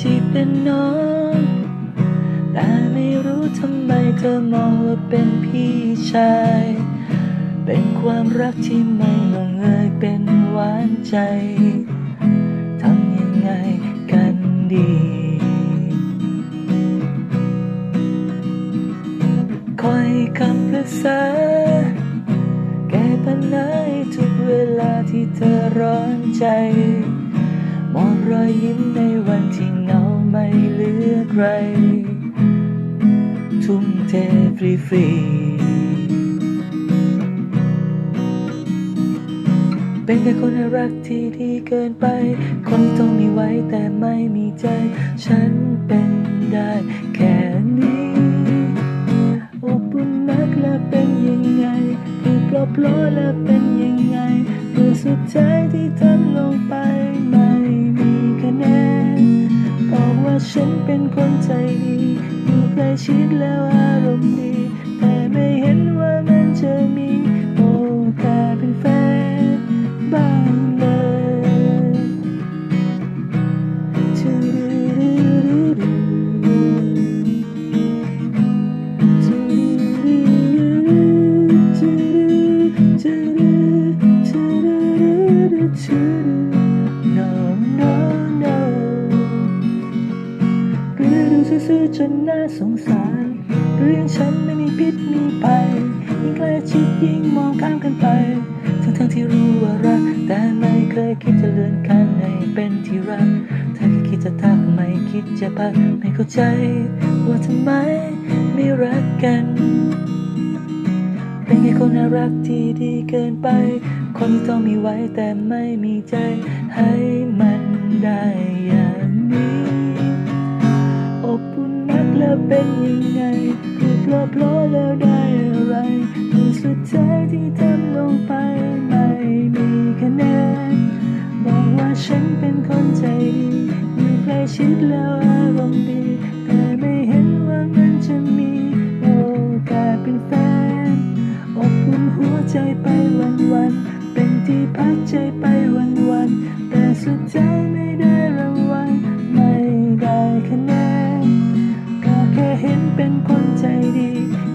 ที่เป็นน้อง แต่ไม่รู้ทำไมเธอมองว่าเป็นพี่ชาย เป็นความรักที่ไม่ลงเอยเป็นหวานใจทำยังไงกันดี คอยคำปรึกษาแก้ปัญหาทุกเวลาที่เธอร้อนใจ มองรอยยิ้มในวันที่เงาไม่เหลือใคร ทุ่มเทฟรีฟรีเป็นแค่คนรักที่ดีเกินไป คนที่ต้องมีไว้แต่ไม่มีใจ ฉันเป็นได้แค่นี้อบอุ่นนักและเป็นยังไงถูกปลอบโลและเป็นยังไงเมื่อสุดท้ายที่ทำลงไปไม่ ฉันเป็นคนใจดีอยู่ใกล้ชิดแล้วอารมณ์ดี แต่ไม่เห็นว่ามันจะมีโอกาสเป็นแฟนบ้าง จนน่าสงสารหรือองฉันไม่มีพิษมีภัยยิ่งใกล้ชิดยิ่งมองข้ามกันไป ทั้งทั้งที่รู้ว่ารัก แต่ไม่เคยคิดจะเลื่อนขั้นให้เป็นที่รัก ถ้าค่คิดจะทักไม่คิดจะพักไม่เข้าใจ ว่าทำไมไม่รักกัน เป็นแค่คนน่ารักที่ดีเกินไป คนที่ต้องมีไว้แต่ไม่มีใจให้มันได้ เป็นยังไงถูกปลอบโลแล้วได้อะไรเมื่อสุดท้ายที่ทำลงไปไม่มีคะแนนบอกว่าฉันเป็นคนใจดีอยู่ใกล้ชิดแล้วอารมณ์ดี แต่ไม่เห็นว่ามันจะมีโอกาสเป็นแฟนอบอุ่นหัวใจไปวันวัน เป็นที่พักใจไปวันวัน แต่สุดท้ายไม่ได้รา เห็นเป็นคนใจดี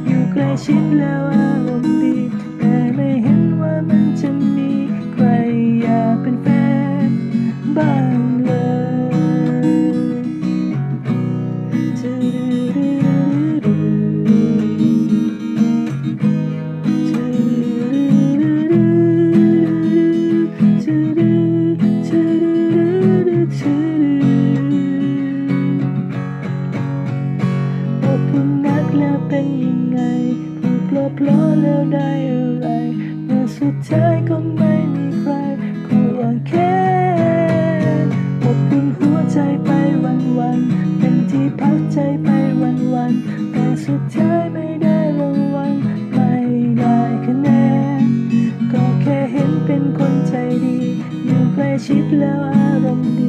อยู่ใกล้ชิดแล้วอารมณ์ดี แต่ไม่เห็นว่ามันจะมีใครอยากเป็นแฟนบ้างเลย ได้อะไรเมื่อสุดท้ายก็ไม่มีใครควรแค่อบอุ่นหัวใจไปวันวันเป็นที่พักใจไปวันวันแต่สุดท้ายไม่ได้รางวัลไม่ได้คะแนนก็แค่เห็นเป็นคนใจดี อยู่ใกล้ชิดแล้วอารมณ์ดี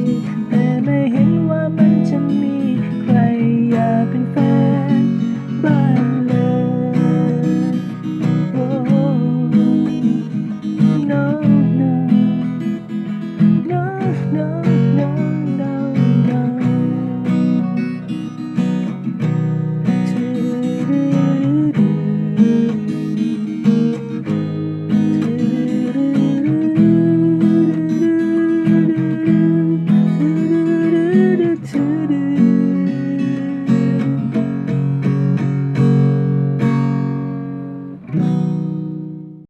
to